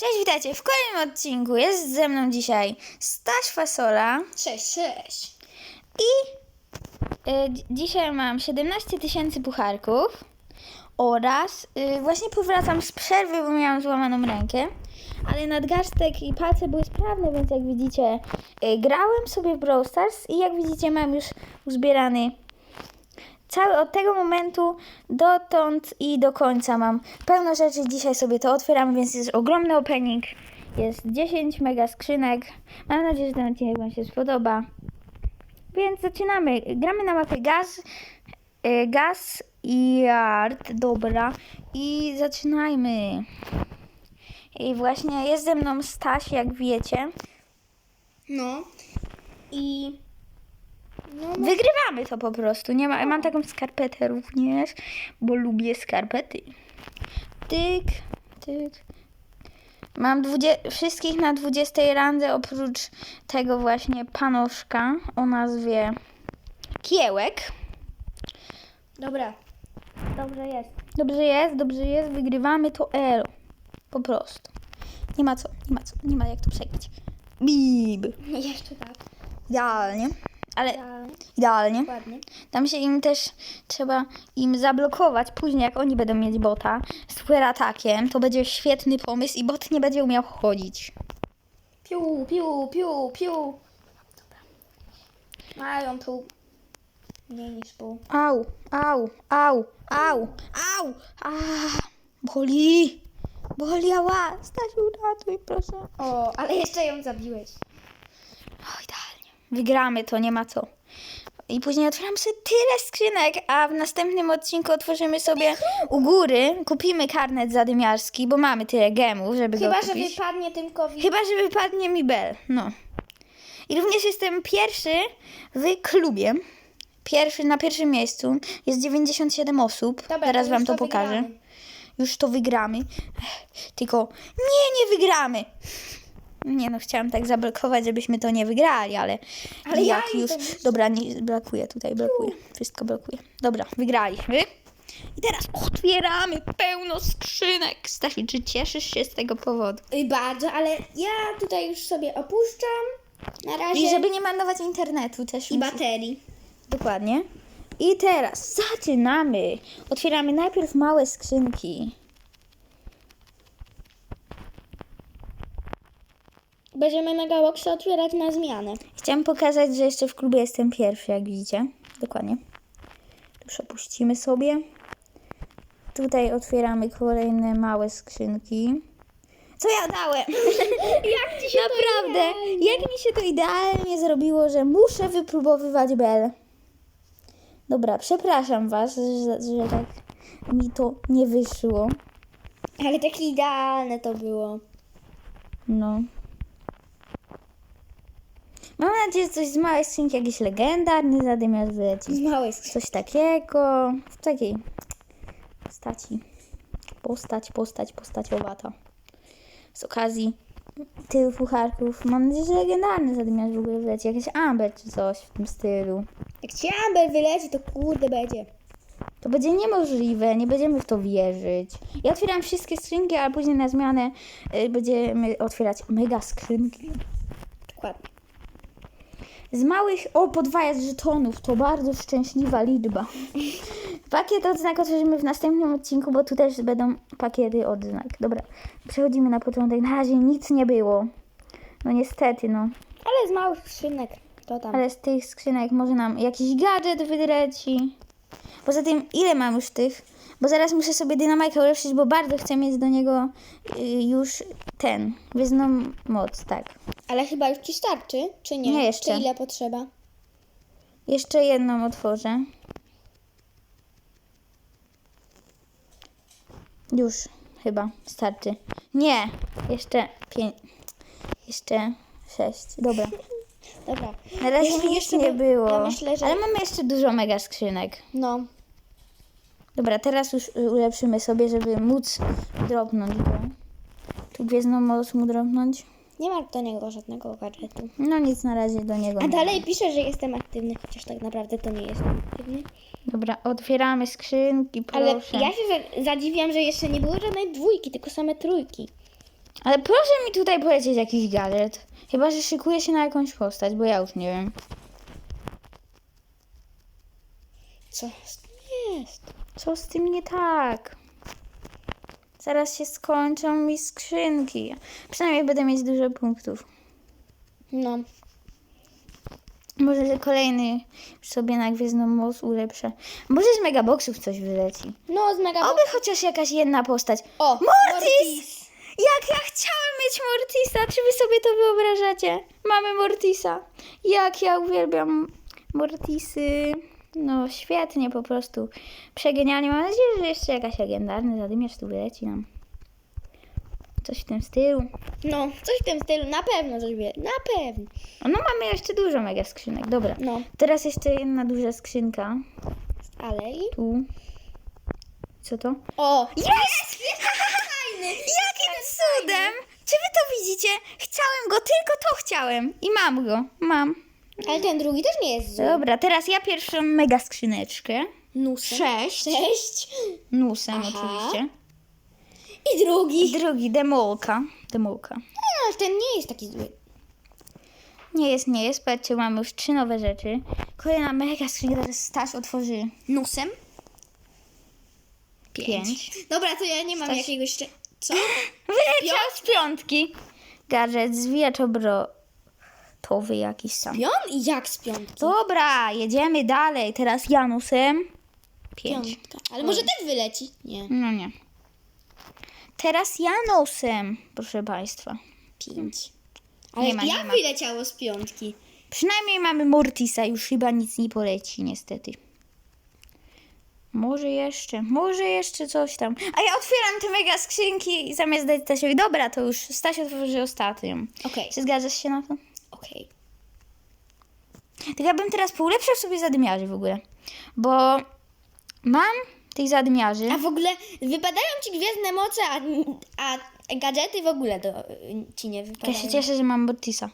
Cześć, witajcie w kolejnym odcinku. Jest ze mną dzisiaj Staś Fasola Cześć, cześć. i y, dzi- dzisiaj mam 17 tysięcy pucharków oraz y, właśnie powracam z przerwy, bo miałam złamaną rękę, ale nadgarstek i palce były sprawne, więc jak widzicie y, grałem sobie w Brawl Stars i jak widzicie mam już uzbierany cały od tego momentu dotąd i do końca mam pełno rzeczy. Dzisiaj sobie to otwieramy, więc jest ogromny opening. Jest 10 mega skrzynek. Mam nadzieję, że ten odcinek Wam się spodoba. Więc zaczynamy. Gramy na mapie Gaz, y, Gaz i Yard. Dobra. I zaczynajmy. I właśnie jest ze mną Staś, jak wiecie. No. I. No, no. Wygrywamy to po prostu. Nie ma, mam taką skarpetę również, bo lubię skarpety. Tyk, tyk. Mam dwudzie- wszystkich na 20 randze oprócz tego właśnie panoszka o nazwie Kiełek. Dobra. Dobrze jest. Dobrze jest, dobrze jest, wygrywamy to elo. Po prostu. Nie ma co, nie ma co, nie ma jak to przegrać. Bib. Jeszcze tak. Idealnie. Ale idealnie. Ładnie. Tam się im też trzeba im zablokować później, jak oni będą mieć bota super atakiem. To będzie świetny pomysł i bot nie będzie umiał chodzić. Piu, piu, piu, piu. Dobra. Mają tu mniej niż pół. Au, au, au, au, au, a, boli, boli, ała, Stasiu, ratuj, proszę. O, ale jeszcze ją zabiłeś. Wygramy to, nie ma co. I później otwieram sobie tyle skrzynek, a w następnym odcinku otworzymy sobie u góry, kupimy karnet zadymiarski, bo mamy tyle gemów, żeby Chyba, go że kupić. wypadnie Tymkowi. Chyba, że wypadnie mi Bell. No. I również jestem pierwszy w klubie. Pierwszy, na pierwszym miejscu jest 97 osób. Dobra, Teraz to wam już to to pokażę. wygramy. Już to wygramy. Tylko nie, nie wygramy. Nie no, chciałam tak zablokować, żebyśmy to nie wygrali, ale, Ale ja jak im już... Dobra, nie, blokuję tutaj, blokuję. Wszystko blokuję. Dobra, wygraliśmy. I teraz otwieramy pełno skrzynek. Stasiu, czy cieszysz się z tego powodu? I bardzo, ale ja tutaj już sobie opuszczam. Na razie. I żeby nie marnować internetu też. I musi- baterii. Dokładnie. I teraz zaczynamy. Otwieramy najpierw małe skrzynki. Będziemy mega boxy otwierać na zmianę. Chciałam pokazać, że jeszcze w klubie jestem pierwszy, jak widzicie. Dokładnie. Już opuścimy sobie. Tutaj otwieramy kolejne małe skrzynki. Co ja dałem? Jak ci się Naprawdę, jak mi się to idealnie zrobiło, że muszę wypróbowywać Bel. Dobra, przepraszam Was, że, że tak mi to nie wyszło. Ale takie idealne to było. No. Mam nadzieję, że coś z małej skrzynki, jakiś legendarny zadymiarz wyleci. Z małej skrzynki. Coś takiego, w takiej postaci. Postać, postać, postaciowata. Z okazji tylu pucharków, mam nadzieję, że legendarny zadymiarz w ogóle wyleci. Jakiś Amber czy coś w tym stylu. Jak ci Amber wyleci, to kurde będzie. To będzie niemożliwe, nie będziemy w to wierzyć. Ja otwieram wszystkie skrzynki, a później na zmianę y, będziemy otwierać mega skrzynki. Dokładnie. Z małych, o, podwajać żetonów, to bardzo szczęśliwa liczba. Pakiet odznak otworzymy w następnym odcinku, bo tu też będą pakiety odznak. Dobra, przechodzimy na początek. Na razie nic nie było. No niestety, no. Ale z małych skrzynek. To tam. Ale z tych skrzynek może nam jakiś gadżet wydreci. Poza tym, ile mam już tych? Bo zaraz muszę sobie dynamajkę ulepszyć, bo bardzo chcę mieć do niego y, już ten, wyzną moc, tak. Ale chyba już ci starczy, czy nie? Nie, jeszcze. Czy ile potrzeba? Jeszcze jedną otworzę. Już chyba starczy. Nie, jeszcze pięć. Jeszcze sześć. Dobra. Dobra. Na razie Jeśli nic jeszcze nie by- było. ja myślę, że- Ale mamy jeszcze dużo mega skrzynek. No. Dobra, teraz już y, ulepszymy sobie, żeby móc dropnąć go. Tu gwiezdną moc mu dropnąć. Nie ma do niego żadnego gadżetu. No nic na razie do niego A nie dalej pisze, że jestem aktywny, chociaż tak naprawdę to nie jestem aktywny. Dobra, otwieramy skrzynki, Ale proszę. ja się za- zadziwiam, że jeszcze nie było żadnej dwójki, tylko same trójki. Ale proszę mi tutaj polecieć jakiś gadżet. Chyba, że szykuje się na jakąś postać, bo ja już nie wiem. Co jest? Co z tym nie tak? Zaraz się skończą mi skrzynki. Przynajmniej będę mieć dużo punktów. No. Może kolejny sobie na Gwiezdną Moc ulepszę. Może z Megaboxów coś wyleci. No, z mega... Oby chociaż jakaś jedna postać. O, Mortis! Jak ja chciałem mieć Mortisa! Czy wy sobie to wyobrażacie? Mamy Mortisa. Jak ja uwielbiam Mortisy. No świetnie po prostu. Przegenialnie. Mam nadzieję, że jeszcze jakaś legendarny zadymiarz tu wyleci nam. Coś w tym stylu. No, coś w tym stylu, na pewno coś wie. Na pewno. No mamy jeszcze dużo mega skrzynek. Dobra. No, Teraz jeszcze jedna duża skrzynka. ale i... Tu. Co to? O! Jest! Fajny! Jakim cudem! Czy wy to widzicie? Chciałem go, tylko to chciałem. I mam go. Mam. Ale ten drugi też nie jest zły. Dobra, teraz ja pierwszą mega skrzyneczkę. Nusem. Sześć. Sześć. Nusem Aha. oczywiście. I drugi. Drugi, demolka. Demolka. Ale ten nie jest taki zły. Nie jest, nie jest. Patrzcie, mamy już trzy nowe rzeczy. Kolejna mega skrzynka, teraz Staś otworzy Nusem? pięć. Dobra, to ja nie mam Staś- jakiegoś... Jeszcze... Co? Wyleciał z piątki. Gadżet, zwijacz obrotowy jakiś tam. Pion? Jak z piątki? Dobra, jedziemy dalej. Teraz Janusem. Pięć. Piątka. Ale może ten wyleci? Nie. No nie. Teraz Janusem, proszę Państwa. Pięć. Ale Nie ma, nie jak ma. wyleciało z piątki? Przynajmniej mamy Mortisa, już chyba nic nie poleci, niestety. Może jeszcze, może jeszcze coś tam. A ja otwieram te mega skrzynki i zamiast dać Stasiowi. Dobra, to już Staś otworzy ostatnią. Okej. Czy zgadzasz się na to? Okej. Tak ja bym teraz poulepszał sobie zadymiarzy w ogóle. Bo mam tych zadymiarzy. A w ogóle wypadają ci gwiezdne moce, a, a gadżety w ogóle do, ci nie Ja wypadają. się cieszę, że mam Mortisa.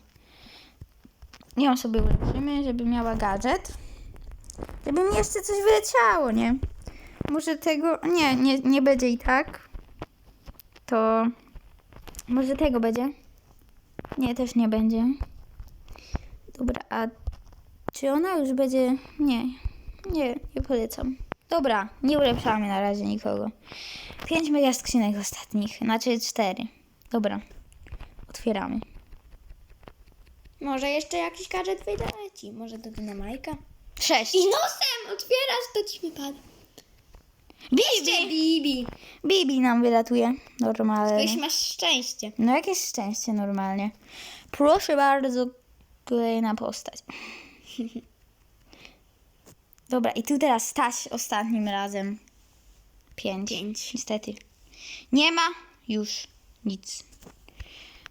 Ją sobie ulepszymy, żeby miała gadżet. Żeby mi jeszcze coś wyleciało, nie? Może tego... Nie, nie, nie będzie i tak. To... Może tego będzie? Nie, też nie będzie. Dobra, a czy ona już będzie... Nie, nie, nie polecam. Dobra, nie ulepszamy na razie nikogo. Pięć mega skrzynek ostatnich, znaczy cztery. Dobra, otwieramy. Może jeszcze jakiś gadżet wyjdzie ci. Może do dynamajka. Sześć. I nosem otwierasz, to ci wypada. Bibi! Bibi. Bibi nam wylatuje. Normalnie. Jakieś masz szczęście. No jakieś szczęście normalnie. Proszę bardzo, kolejna postać. Dobra, i tu teraz Staś ostatnim razem. Pięć. Pięć. Niestety. Nie ma już nic.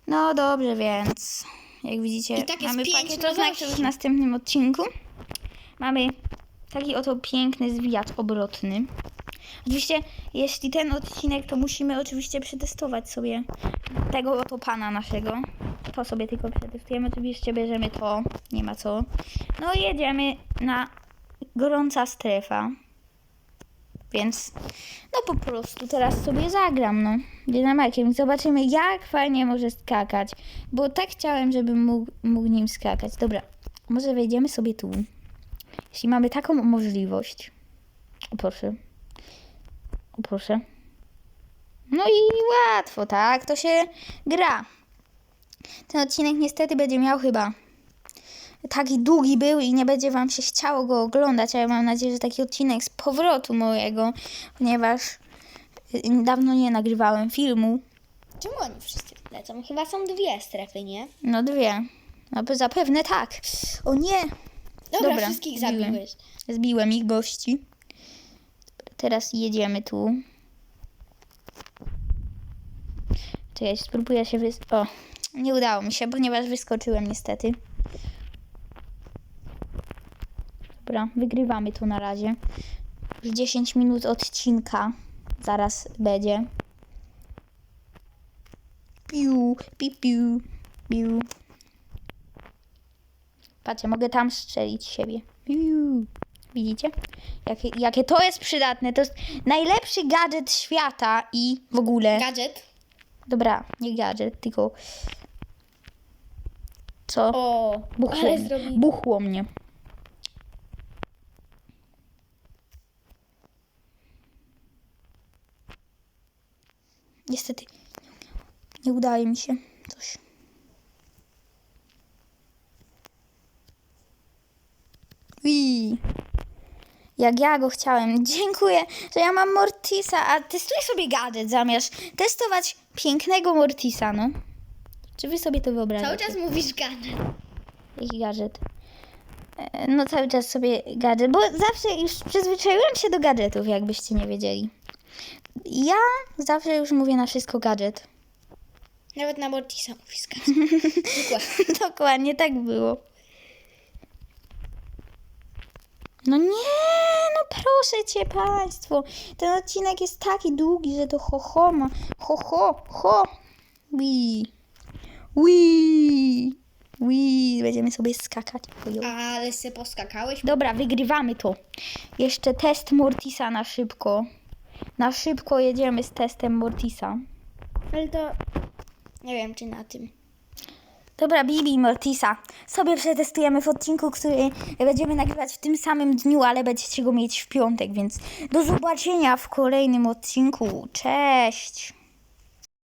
No dobrze, więc jak widzicie, I tak jest mamy pięć pakietoznaki nowości. już w następnym odcinku. Mamy taki oto piękny zwijacz obrotny. Oczywiście, jeśli ten odcinek, to musimy oczywiście przetestować sobie tego oto pana naszego. To sobie tylko przetestujemy. Oczywiście bierzemy to, nie ma co. No i jedziemy na gorąca strefa. Więc no po prostu teraz sobie zagram, no. Dynamakiem zobaczymy jak fajnie może skakać. Bo tak chciałem, żeby mógł, mógł nim skakać. Dobra, może wejdziemy sobie tu. Jeśli mamy taką możliwość. O proszę. Proszę. No i łatwo, tak? To się gra. Ten odcinek niestety będzie miał chyba taki długi był i nie będzie wam się chciało go oglądać, a ja mam nadzieję, że taki odcinek z powrotu mojego, ponieważ y, dawno nie nagrywałem filmu. Czemu oni wszyscy lecą? Chyba są dwie strefy, nie? No dwie. No zapewne tak. O nie! Dobra, Dobra, wszystkich zbiłem. zabiłeś. Zbiłem ich gości. Teraz jedziemy tu. Czekaj, spróbuję się wys... O, nie udało mi się, ponieważ wyskoczyłem niestety. Dobra, wygrywamy tu na razie. Już 10 minut odcinka zaraz będzie. Piu, piu, piu, piu. Patrzcie, mogę tam strzelić siebie. Piu. Widzicie? Jakie, jakie to jest przydatne. To jest najlepszy gadżet świata i w ogóle. Gadżet. Dobra, nie gadżet, tylko... Co? O, Buchło, ale mnie. zrobi... Buchło mnie. Niestety nie udaje mi się coś. Ui. Jak ja go chciałem. Dziękuję, że ja mam Mortisa, a testuję sobie gadżet zamiast testować pięknego Mortisa, no. Czy wy sobie to wyobrażacie? Cały czas mówisz gadżet. Jaki gadżet? E, No cały czas sobie gadżet, bo zawsze już przyzwyczaiłam się do gadżetów, jakbyście nie wiedzieli. Ja zawsze już mówię na wszystko gadżet. Nawet na Mortisa mówisz gadżet. Dokładnie. Dokładnie tak było. No nie, no proszę cię państwo. Ten odcinek jest taki długi, że to ho ho ma. Ho ho, ho. Wi. Wi. Wi. Będziemy sobie skakać. Ale se poskakałeś. Dobra, wygrywamy to. Jeszcze test Mortisa na szybko. Na szybko jedziemy z testem Mortisa. Ale to... Nie wiem, czy na tym. Dobra, Bibi Mortisa. Sobie przetestujemy w odcinku, który będziemy nagrywać w tym samym dniu, ale będziecie go mieć w piątek, więc do zobaczenia w kolejnym odcinku. Cześć!